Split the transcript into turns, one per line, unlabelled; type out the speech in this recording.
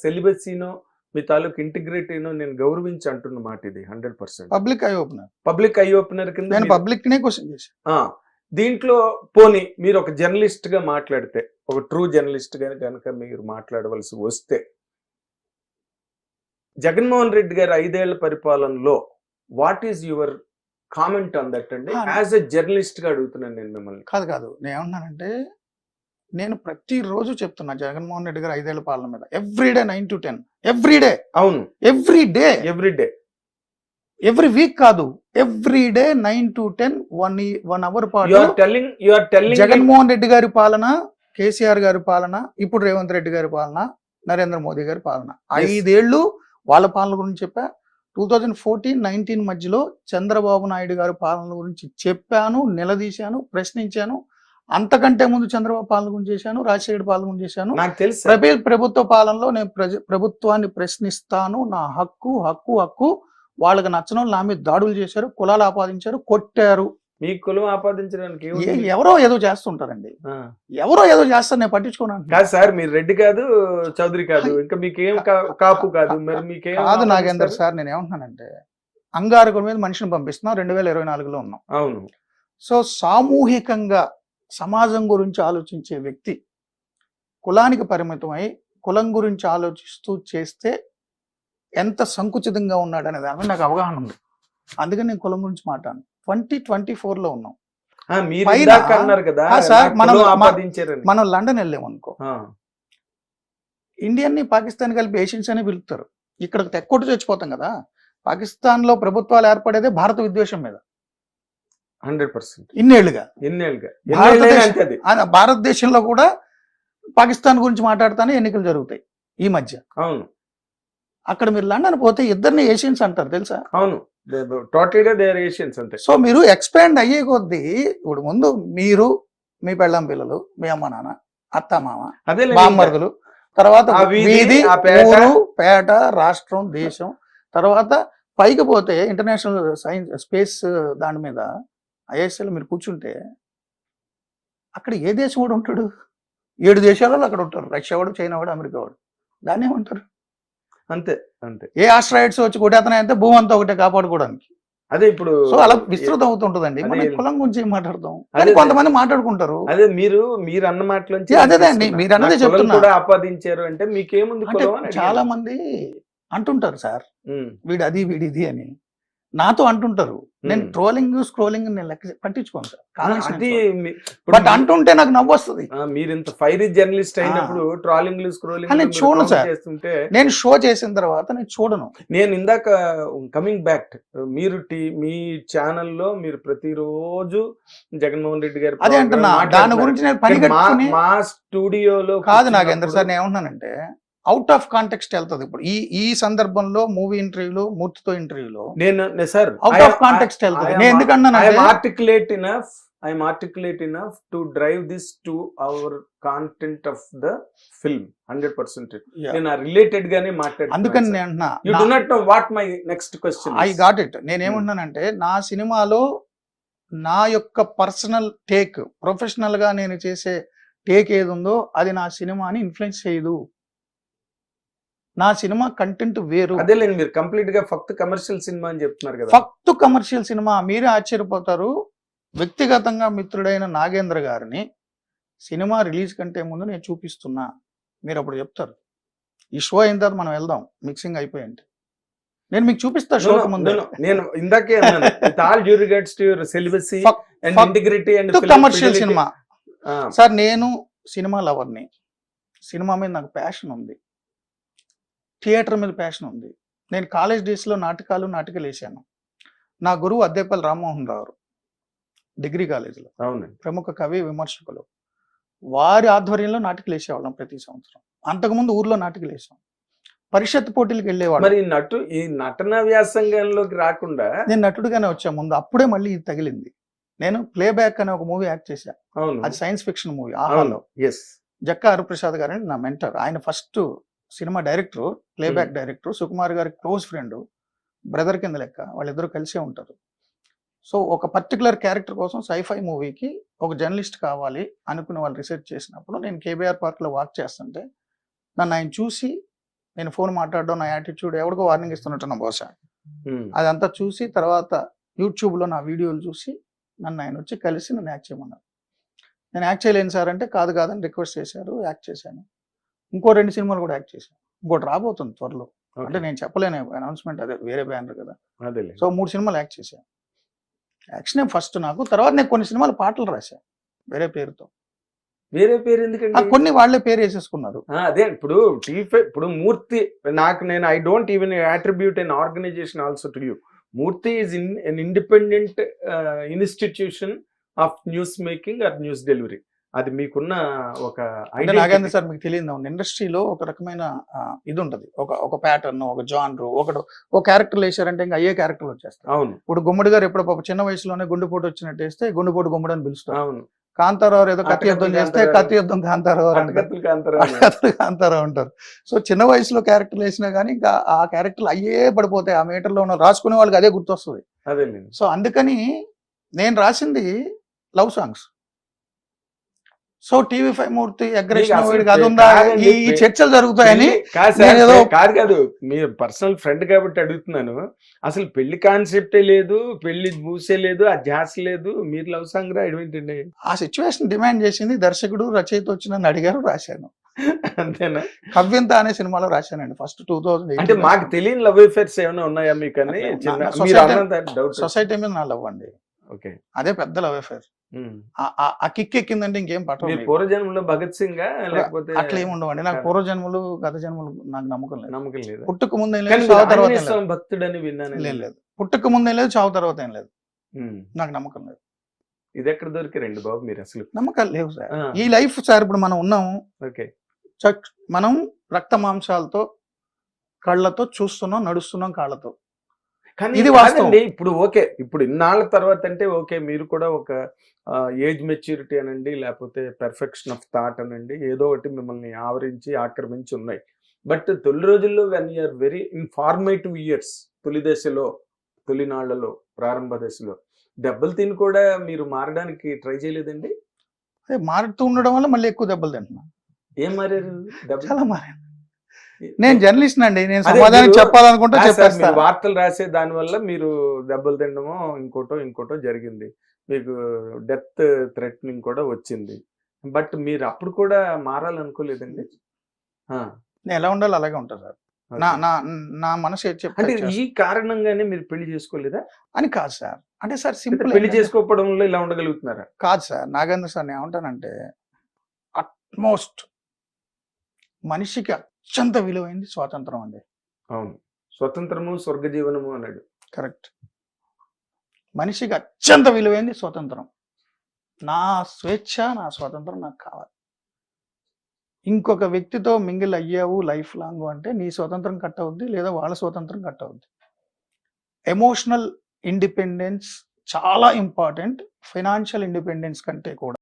సెలిబసీనో మీ తాలూకు ఇంటిగ్రిటీనో నేను గౌరవించి అంటున్న మాట ఇది hundred percent
public eye opener
public eye opener కింద
నేను పబ్లిక్ నే క్వశ్చన్ చేశాను
దీంట్లో పోనీ మీరు ఒక జర్నలిస్ట్గా మాట్లాడితే ఒక ట్రూ జర్నలిస్ట్గా కనుక మీరు మాట్లాడవలసి వస్తే జగన్మోహన్ రెడ్డి గారి ఐదేళ్ళ పరిపాలనలో what is your comment on that అండి? యాజ్ ఎ జర్నలిస్ట్గా అడుగుతున్నాను నేను మిమ్మల్ని.
కాదు కాదు. నేను ఏమన్నానంటే నేను ప్రతిరోజు చెప్తున్నా జగన్మోహన్ రెడ్డి గారు ఐదేళ్ళ పాలన మీద. Every day nine to ten every day
అవును.
Every day
every day
every week కాదు. Every day nine to ten one one hour పాటు
టెల్లింగ్ టెల్లింగ్
జగన్మోహన్ రెడ్డి గారి పాలన కేసీఆర్ గారి పాలన ఇప్పుడు రేవంత్ రెడ్డి గారి పాలన నరేంద్ర మోదీ గారి పాలన. ఐదేళ్ళు వాళ్ళ పాలన గురించి చెప్పా. టూ థౌజండ్ ఫోర్టీన్ నైన్టీన్ మధ్యలో చంద్రబాబు నాయుడు గారి పాలన గురించి చెప్పాను నిలదీశాను ప్రశ్నించాను. అంతకంటే ముందు చంద్రబాబు పాలన గురించి చేశాను రాజశేఖర్ పాలన గురించి చేశాను.
నాకు తెలుసు.
ప్రభుత్వ పాలనలో నేను ప్రజ ప్రభుత్వాన్ని ప్రశ్నిస్తాను నా హక్కు హక్కు హక్కు. వాళ్ళకి నచ్చని నా మీద దాడులు చేశారు కులాలు ఆపాదించారు కొట్టారు.
మీ కులం ఆపాదించడానికి?
ఎవరో ఏదో చేస్తుంటారండి. ఎవరో ఏదో చేస్తారు నేను పట్టించుకోను
కాదు సార్ మీరు రెడ్డి కాదు చౌదరి కాదు ఇంకా మీకేం కాపు కాదు మరి మీకేం
కాదు నాగేందర్? సార్ నేను ఏమంటున్నానంటే అంగారకుల మీద మనిషిని పంపిస్తున్నాం రెండు వేల ఇరవై నాలుగులో ఉన్నాం.
అవును.
సో సామూహికంగా సమాజం గురించి ఆలోచించే వ్యక్తి కులానికి పరిమితమై కులం గురించి ఆలోచిస్తూ చేస్తే ఎంత సంకుచితంగా ఉన్నాడు అనే దాని మీద నాకు అవగాహన ఉంది. అందుకని నేను కులం గురించి మాట్లాడను. ట్వంటీ ట్వంటీ లో ఉన్నాం. మనం- లండన్ వెళ్ళాం అనుకో.
ఆ,
ఇండియన్ని పాకిస్తాన్ కలిపి ఏషియన్స్ అని పిలుస్తారు ఇక్కడ తెక్కొట్టు చచ్చిపోతాం కదా. పాకిస్తాన్లో ప్రభుత్వాలు ఏర్పడేదే భారత విద్వేషం మీద.
Hundred percent. ఇన్నేళ్ళుగా.
భారతదేశ- ఆ భారతదేశంలో కూడా పాకిస్తాన్ గురించి మాట్లాడుతానే ఎన్నికలు జరుగుతాయి ఈ మధ్య.
అవును.
అక్కడ మీరు లండన్ పోతే ఇద్దరిని ఏషియన్స్ అంటారు తెలుసా?
అవును. టోటల్గా దేర్ ఏషియన్స్ అంతే.
సో మీరు ఎక్స్పాండ్ అయ్యే కొద్దీ ఇప్పుడు ముందు మీరు మీ పెళ్ళాం పిల్లలు మీ అమ్మ నాన్న అత్త మామ
అదే
బామ్మర్దులు తర్వాత
వీధి.
ఊరు పేట రాష్ట్రం దేశం తర్వాత పైకి పోతే ఇంటర్నేషనల్ సైన్స్ స్పేస్ దాని మీద ఐఎస్ఎల్ మీరు కూర్చుంటే అక్కడ ఏ దేశం వాడు ఉంటాడు? ఏడు దేశాలలో అక్కడ ఉంటారు. రష్యా వాడు చైనా వాడు అమెరికా వాడు. దాన్ని ఏమంటారు?
అంతే అంతే.
ఏ ఆస్ట్రాయిడ్స్ వచ్చి కొట్టేతనంటే భూమి అంతా ఒకటే కాపాడుకోవడానికి.
అదే ఇప్పుడు
సో అలా విస్తృతం అవుతుంటుందండి. మన. కులం గురించి మాట్లాడతాం?
అదే.
కొంతమంది మాట్లాడుకుంటారు.
అదే మీరు మీరు అన్న మాటలోంచి
ఏ, అదే
నేను
అండి,
తీసుకున్నా.
మీరు అన్నదే
నా కులం
చెప్తున్నా.
కూడా ఆపాదించారు అంటే మీకేముంది
అంటే చాలా. మంది అంటుంటారు సార్. వీడు అది వీడు ఇది అని. నాతో అంటుంటారు నేను. ట్రోలింగ్ స్క్రోలింగ్ నేను లెక్క పట్టించుకోను సార్ బట్ అంటుంటే నాకు నవ్వు వస్తుంది
మీరు ఇంత ఫైరీ జర్నలిస్ట్ అయినప్పుడు ట్రాలింగ్ స్క్రోలింగ్
అని చూడను సార్.
చేస్తుంటే
నేను షో చేసిన తర్వాత నేను చూడను
నేను ఇందాక కమింగ్ బ్యాక్ మీరు మీ ఛానల్లో మీరు ప్రతిరోజు జగన్మోహన్ రెడ్డి గారి
అదే అంటున్నా దాని. గురించి నేను పని
మా స్టూడియోలో
కాదు నాకు ఎంత సార్ నేను ఏమంటున్నానంటే అవుట్ ఆఫ్ కాంటెక్స్ట్ వెళ్తుంది. ఇప్పుడు ఈ ఈ సందర్భంలో మూవీ ఇంటర్వ్యూలో మూర్తితో ఇంటర్వ్యూలో
నేను సార్
అవుట్ ఆఫ్ కాంటెక్స్ట్ వెళ్తుంది. నేను ఎందుకన్నానంటే
I'm articulate enough I'm articulate enough to drive this to our content of the film hundred percent. నేను రిలేటెడ్ గానే
అందుకని
మాట్లాడుతున్నాను
నేను అంటున్నా
you do not know what my next question
I got it నేనేమంటున్నానంటే నా సినిమాలో నా యొక్క పర్సనల్ టేక్ ప్రొఫెషనల్గా నేను చేసే టేక్ ఏది ఉందో అది నా సినిమాని ఇన్ఫ్లుయెన్స్ చేయదు. నా సినిమా కంటెంట్ వేరు.
అదేలేండి మీరు కంప్లీట్గా ఫక్త్ కమర్షియల్ సినిమా అని చెప్తున్నారు కదా.
ఫక్త్ కమర్షియల్ సినిమా మీరే ఆశ్చర్యపోతారు. వ్యక్తిగతంగా మిత్రుడైన నాగేంద్ర గారిని సినిమా రిలీజ్ కంటే ముందు నేను చూపిస్తున్నా. మీరు అప్పుడు చెప్తారు. ఈ షో అయిన తర్వాత మనం వెళ్దాం. మిక్సింగ్ అయిపోయింది. నేను మీకు చూపిస్తా
no,
ముందు.
నేను ఇందాకే all due regards to your celibacy and integrity and
commercial cinema. Sir నేను సినిమా లవర్ని. సినిమా మీద నాకు ప్యాషన్ ఉంది. థియేటర్ మీద ప్యాషన్ ఉంది. నేను కాలేజ్ డేస్లో నాటకాలు నాటకాలు వేసాను. నా గురువు అద్దేపల్లి రామ్మోహన్ రావు. డిగ్రీ కాలేజీలో ప్రముఖ కవి విమర్శకులు. వారి ఆధ్వర్యంలో నాటకాలు వేసేవాళ్ళం ప్రతి సంవత్సరం. అంతకుముందు ఊర్లో నాటకాలు వేసాం. పరిషత్ పోటీలకు వెళ్ళేవాడు
మరి ఈ నటు ఈ నటన వ్యాసంగంలోకి రాకుండా
నేను నటుడుగానే వచ్చా ముందు. అప్పుడే మళ్ళీ ఇది తగిలింది. నేను ప్లే బ్యాక్ అనే ఒక మూవీ యాక్ట్ చేశా.
అవును.
అది సైన్స్ ఫిక్షన్ మూవీ ఆహాలో.
ఎస్
జక్కా హరిప్రసాద్ గారు నా మెంటర్. ఆయన first cinema director playback director Sukumar గారి క్లోజ్ ఫ్రెండ్ బ్రదర్ కింద లెక్క వాళ్ళిద్దరూ కలిసే ఉంటారు. సో ఒక పర్టికులర్ క్యారెక్టర్ కోసం సైఫై మూవీకి ఒక జర్నలిస్ట్ కావాలి అనుకుని వాళ్ళు రీసెర్చ్ చేసినప్పుడు నేను కేబీఆర్ పార్క్లో వాక్ చేస్తుంటే నన్ను ఆయన చూసి నేను ఫోన్ మాట్లాడడం నా యాటిట్యూడ్ ఎవరికో వార్నింగ్ ఇస్తున్నట్టున్నా బహుశా. అదంతా చూసి తర్వాత యూట్యూబ్లో నా వీడియోలు చూసి నన్ను ఆయన వచ్చి కలిసి నన్ను యాక్ట్ చేయమన్నారు. నేను యాక్ట్ చేయలేను సార్ అంటే కాదు కాదని రిక్వెస్ట్ చేశారు యాక్ట్ చేశాను. ఇంకో రెండు సినిమాలు కూడా యాక్ట్ చేశాను. ఇంకోటి రాబోతుంది త్వరలో. అంటే నేను చెప్పలేను అనౌన్స్మెంట్ అదే వేరే బ్యానర్ కదా. సో మూడు సినిమాలు యాక్ట్ చేశాను. యాక్షన్ ఫస్ట్ నాకు తర్వాత నేను కొన్ని సినిమాలు పాటలు రాశాను వేరే పేరుతో.
వేరే పేరు
ఆ
ఎందుకండి
కొన్ని వాళ్ళే పేరు వేసేసుకున్నారు.
అదే ఇప్పుడు టీఫై ఇప్పుడు మూర్తి నాకు నేను I don't even attribute an organisation also to you Murthy is in an independent institution of news making or news delivery అది మీకున్న ఒక
అంటే నాగేంద్ర సార్ మీకు తెలియదు ఇండస్ట్రీలో ఒక రకమైన ఇది ఉంటది. ఒక ఒక ప్యాటర్న్ ఒక జానర్ ఒకడు ఒక క్యారెక్టర్ వేసారంటే ఇంకా అయ్యే క్యారెక్టర్ వచ్చేస్తారు
అవును.
ఇప్పుడు గుమ్మడి గారు ఎప్పుడో పాప చిన్న వయసులోనే గుండెపోటు వచ్చినట్టు వేస్తే గుండెపోటు గుమ్మడి అని పిలుస్తారు.
అవును.
కాంతారావు ఏదో కత్తి యుద్ధం చేస్తే. కత్తి యుద్ధం కాంతారావు.
అట్టకత్తులు కాంతారావు.
అంటారు. సో చిన్న వయసులో క్యారెక్టర్ వేసినా కానీ ఇంకా ఆ క్యారెక్టర్లు అయ్యే పడిపోతాయి. ఆ మీటర్లో ఉన్న రాసుకునే వాళ్ళకి అదే గుర్తొస్తుంది. సో అందుకని నేను రాసింది love songs so TV five Murthy aggression
కాదండి,
ఈ చర్చలు జరుగుతాయని
కాదు కాదు కాదు మీరు పర్సనల్ ఫ్రెండ్ కాబట్టి అడుగుతున్నాను. అసలు పెళ్ళి కాన్సెప్టే లేదు పెళ్ళి మూసే లేదు ఆ ధ్యాస లేదు మీరు లవ్ సాంగ్ రాయడం ఏంటండి
ఆ సిచ్యువేషన్ డిమాండ్ చేసింది దర్శకుడు రచయిత వచ్చి నన్ను అడిగారు రాశాను.
అంతేనా?
కవ్యంత అనే సినిమాలో రాశానండి ఫస్ట్ టూ
అంటే మాకు తెలియని లవ్ అఫేర్స్ ఏమైనా ఉన్నాయా మీకు అని
సొసైటీ మీద నా లవ్ అండి.
ఓకే.
అదే పెద్ద లవ్ అఫేర్. ఆ కిక్ ఎక్కిందంటే ఇంకేం
మీరు
పట్టదు
పూర్వజన్మలో భగత్ సింగ్ లేకపోతే
అట్లా ఏమి ఉండవండి. నాకు. పూర్వజన్మలు గత జన్మలు నాకు నమ్మకం లేదు.
నమ్మకం లేదు?
పుట్టుక ముందు లేదు చావు తర్వాత
భక్తుడని విన్నాను
లేదు పుట్టుక ముందు లేదు చావు తర్వాత ఏం లేదు. నాకు నమ్మకం లేదు.
ఇది ఎక్కడ దొరికారండి బాబు మీరు అసలు?
నమ్మకాలు లేవు సార్. ఈ లైఫ్ సార్ ఇప్పుడు మనం ఉన్నాము.
ఓకే.
మనం రక్త మాంసాలతో కళ్ళతో చూస్తున్నాం నడుస్తున్నాం కాళ్ళతో.
కానీ
ఇది
ఇది
వాస్తవం.
వాస్తవం ఇప్పుడు ఓకే ఇప్పుడు ఇన్నాళ్ళ తర్వాత అంటే ఓకే మీరు కూడా ఒక ఏజ్ మెచ్యూరిటీ అనండి లేకపోతే పెర్ఫెక్షన్ ఆఫ్ థాట్ అనండి ఏదో ఒకటి మిమ్మల్ని ఆవరించి ఆక్రమించి ఉన్నాయి. బట్ తొలి రోజుల్లో when you're very informative years తొలి దశలో తొలినాళ్ళలో ప్రారంభ దశలో దెబ్బలు తిని కూడా మీరు మారడానికి ట్రై చేయలేదండి?
అదే మారుతూ ఉండడం వల్ల మళ్ళీ ఎక్కువ దెబ్బలు తింటున్నాను.
ఏం మారారు?
చాలా మారాను. నేను జర్నలిస్ట్ అండి నేను సమాధానం చెప్పాలనుకుంటే చెప్పేస్తా.
వార్తలు రాసే దాని వల్ల మీరు దెబ్బలు తినడమో ఇంకోటో ఇంకోటో జరిగింది. మీకు డెత్ థ్రెట్నింగ్ కూడా వచ్చింది. బట్ మీరు అప్పుడు కూడా మారాలనుకోలేదండి?
నేను ఎలా ఉండాలో అలాగే ఉంటా సార్. నా నా నా మనసు
అంటే. ఈ కారణంగానే మీరు పెళ్ళి చేసుకోలేదా?
అని కాదు సార్. అంటే సార్ సింపుల్
పెళ్ళి చేసుకోకపోవడంలో ఇలా ఉండగలుగుతున్నారా?
కాదు సార్. నాగేంద్ర సార్ నేను ఏమంటానంటే అట్మోస్ట్ మనిషికి అత్యంత విలువైంది స్వాతంత్రం అండి.
అవును. స్వతంత్రము స్వర్గ జీవనము అన్నాడు.
కరెక్ట్. మనిషికి అత్యంత విలువైంది స్వతంత్రం. నా స్వేచ్ఛ నా స్వాతంత్రం నాకు కావాలి. ఇంకొక వ్యక్తితో మింగిల్ అయ్యావు లైఫ్ లాంగ్ అంటే నీ స్వతంత్రం కట్ అవుద్ది లేదా వాళ్ళ స్వతంత్రం కట్ అవుద్ది. ఎమోషనల్ ఇండిపెండెన్స్ చాలా ఇంపార్టెంట్. ఫైనాన్షియల్ ఇండిపెండెన్స్ కంటే కూడా.